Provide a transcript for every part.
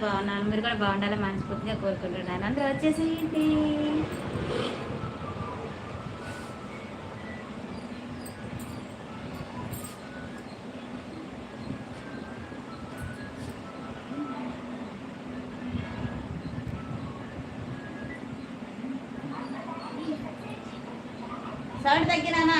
బాగున్నాను మీరు కూడా బాగుండాలని మనస్ఫూర్తిగా కోరుకుంటున్నాను అందరూ వచ్చేసి ఏంటి సౌండ్ తగ్గినానా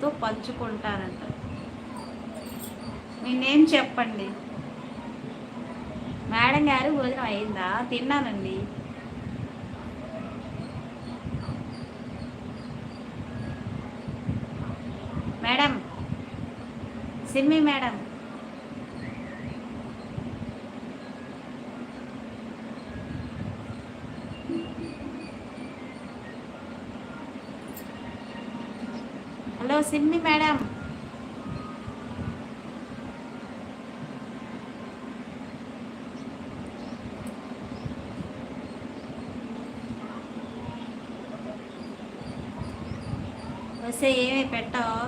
మీతో పంచుకుంటానంట. మీ నేమ్ చెప్పండి? మేడం గారు భోజనం అయిందా? తిన్నానండి. Madam Simmi madam hello Simmi madam. వస్తే ఏమి పెట్టావు?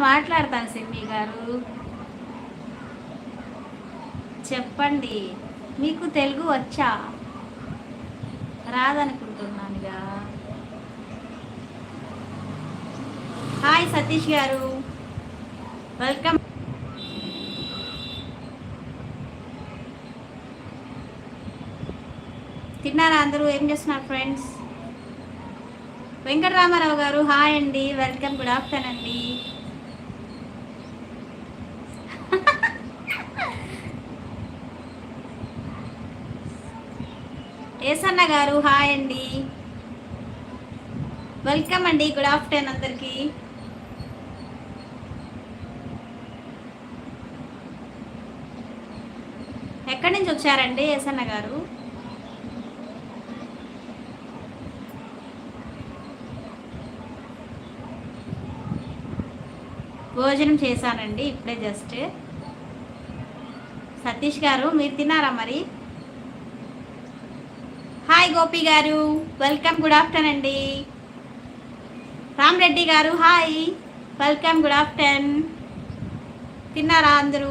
మాట్లాడతాను సిమ్మి గారు. చెప్పండి. మీకు తెలుగు వచ్చా? రాదనుకుంటున్నానుగా. హాయ్ సతీష్ గారు. వెల్కమ్. తిన్నారా అందరూ? ఏం చేస్తున్నారు ఫ్రెండ్స్? వెంకటరామారావు గారు హాయ్ అండి. వెల్కమ్ గుడ్ ఆఫ్టర్నూన్ అండి. ఏసన్న గారు హాయ్ అండి. వెల్కమ్ అండి గుడ్ ఆఫ్టర్నూన్ అందరికి. ఎక్కడి నుంచి వచ్చారండి ఏసన్న గారు? భోజనం చేశానండి ఇప్పుడే జస్ట్ సతీష్ గారు మీరు తిన్నారా మరి? హాయ్ గోపి గారు. వెల్కమ్ గుడ్ ఆఫ్టర్నూన్ అండి. రామరెడ్డి గారు హాయ్. వెల్కమ్ గుడ్ ఆఫ్టర్నూన్ తిన్నారా అందరూ?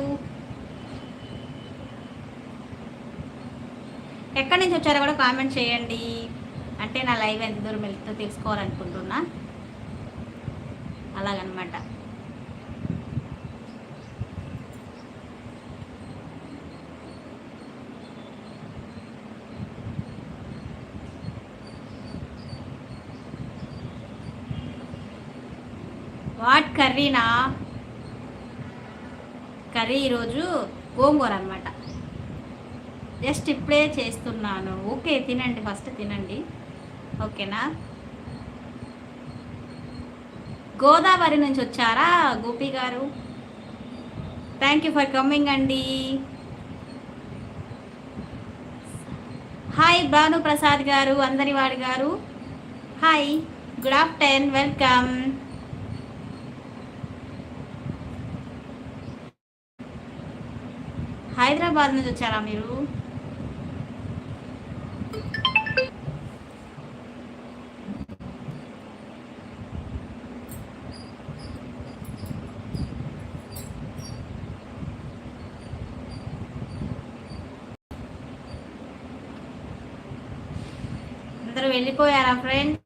ఎక్కడి నుంచి వచ్చారో కూడా కామెంట్ చేయండి. అంటే నా లైవ్ ఎంత దూరం వెళ్తుందో తెలుసుకోవాలనుకుంటున్నా. అలాగనమాట. వాట్ కర్రీనా కర్రీ ఈరోజు గోంగూర అనమాట జస్ట్ ఇప్పుడే చేస్తున్నాను. ఓకే తినండి ఫస్ట్ తినండి. ఓకేనా? గోదావరి నుంచి వచ్చారా Gopi garu? Thank you for coming అండి. హాయ్ భాను ప్రసాద్ గారు అందరివాడి గారు. Hi good afternoon welcome Hyderabad నుంచి వచ్చారా మీరు? అందరూ వెళ్ళిపోయారా friends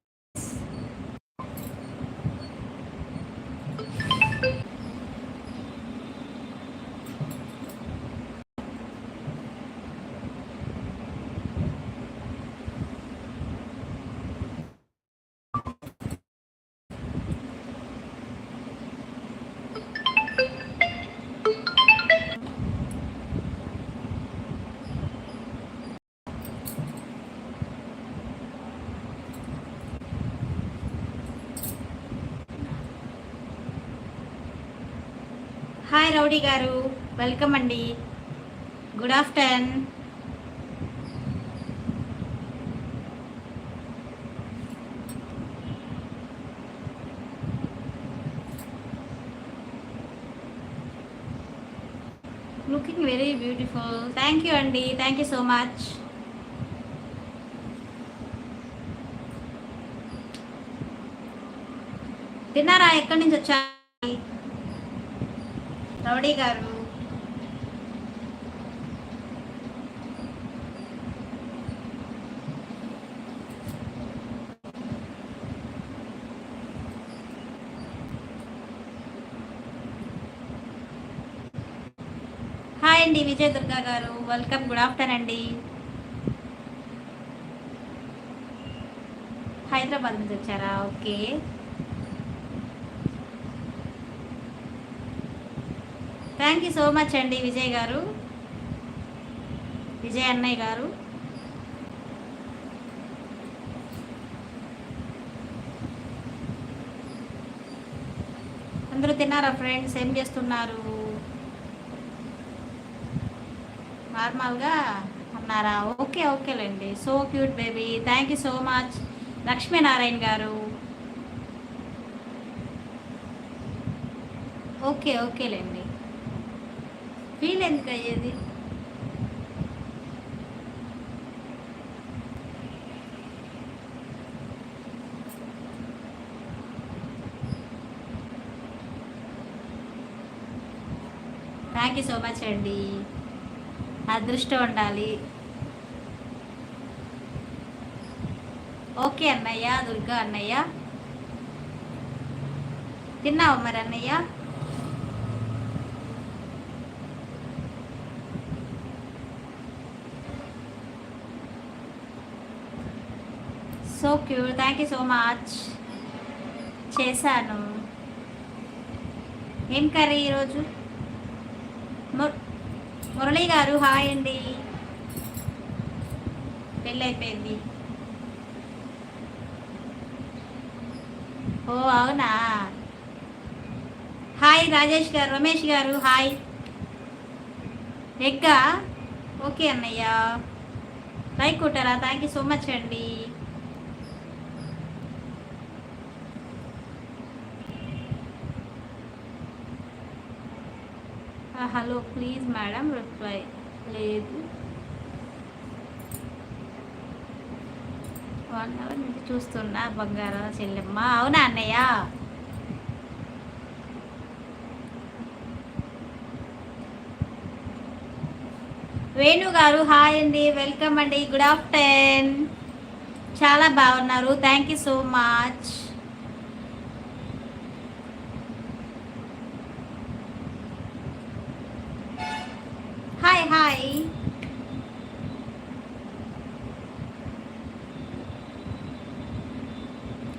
hi rowdy garu welcome అండి. Good afternoon looking very beautiful thank you అండి థ్యాంక్ యూ సో మచ్ తిన్నారా? ఎక్కడి నుంచి వచ్చా రౌడీ గారు. హాయ్ అండి విజయ దుర్గా గారు. వెల్కమ్ గుడ్ ఆఫ్టర్నూన్ అండి. హైదరాబాద్ నుంచి వచ్చారా? Okay. Thank you so much అండి విజయ్ గారు. విజయ్ అన్నయ్య గారు. అందరూ తిన్నారా ఫ్రెండ్స్? ఏం చేస్తున్నారు? నార్మల్గా అన్నారా okay ఓకేలేండి. So cute baby. Thank you so much Lakshminarayana garu. Okay ఓకేలేండి. Feel ఎందుకు అయ్యేది? థ్యాంక్ యూ సో మచ్ అండి. అదృష్టం ఉండాలి. ఓకే అన్నయ్య దుర్గా అన్నయ్య. తిన్నావా మరి అన్నయ్య? So cute thank you so much చేశాను. ఏం కర్రీ ఈరోజు? ము- మురళి గారు హాయ్ అండి. పెళ్ళి అయిపోయింది ఓ అవునా? హాయ్ రాజేష్ గారు రమేష్ గారు హాయ్. ఎగ్గా? ఓకే అన్నయ్య. లైక్ కొట్టారా? థ్యాంక్ యూ సో మచ్ అండి. హలో ప్లీజ్ మేడం రిప్లై లేదు. వన్ అవర్ నుంచి చూస్తున్నా? బంగారం చెల్లెమ్మ. అవునా అన్నయ్య? వేణు గారు హాయ్ అండి. వెల్కమ్ అండి. Good afternoon. చాలా బాగున్నారు. Thank you so much hi hi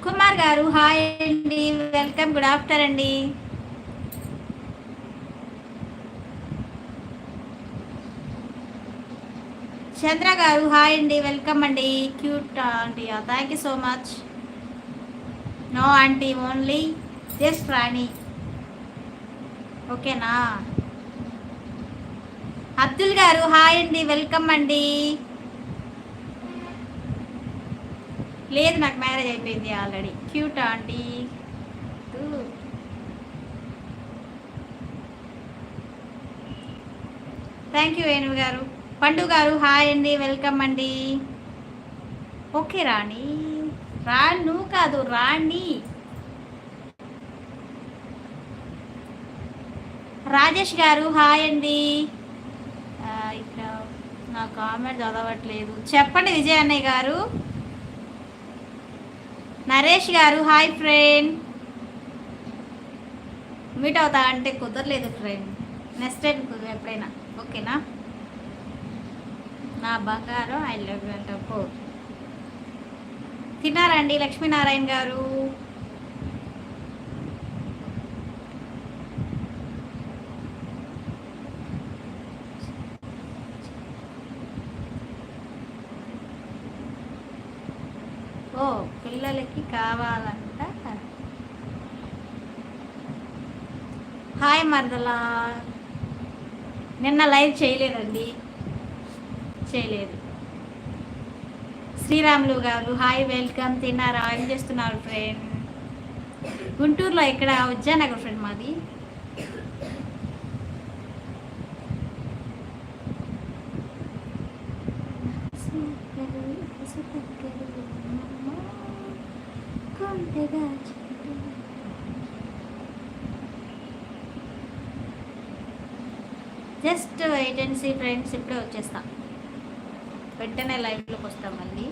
Kumar garu. Hi అండి. వెల్కమ్. గుడ్ ఆఫ్టర్ అండి. చంద్ర గారు హాయ్ అండి. వెల్కమ్ అండి. Cute aunty. Thank you so much no aunty only just Rani. ఓకేనా అబ్దుల్ గారు హాయ్ అండి. వెల్కమ్ అండి. లేదు నాకు మ్యారేజ్ అయిపోయింది already. Cute aunty. Thank you Venu garu. Pandu garu hi అండి వెల్కమ్ అండి. ఓకే రాణి. రా నువ్వు కాదు రాణి. రాజేష్ గారు హాయ్ అండి. ఇక్కడ నా కామెంట్ చదవట్లేదు. చెప్పండి విజయ్ అన్నయ్య గారు. నరేష్ గారు హాయ్ ఫ్రెండ్. మీట్ అవుతా అంటే కుదరలేదు ఫ్రెండ్. నెక్స్ట్ టైం కుదర ఎప్పుడైనా ఓకేనా? నా బంగారం ఐ లవ్ యూ అంట పో. లక్ష్మీనారాయణ గారు? హాయ్ మరదలా నిన్న లైవ్ చేయలేదండి చేయలేదు శ్రీరాములు గారు హాయ్ వెల్కమ్ తిన్నారా ఏం చేస్తున్నారు ఫ్రెండ్ గుంటూరులో ఇక్కడ ఉజ్జానగర్ ఫ్రెండ్ మాది just wait and see friends ఇప్పుడే వచ్చేస్తాం. వెంటనే లైవ్లోకి వస్తాం మళ్ళీ.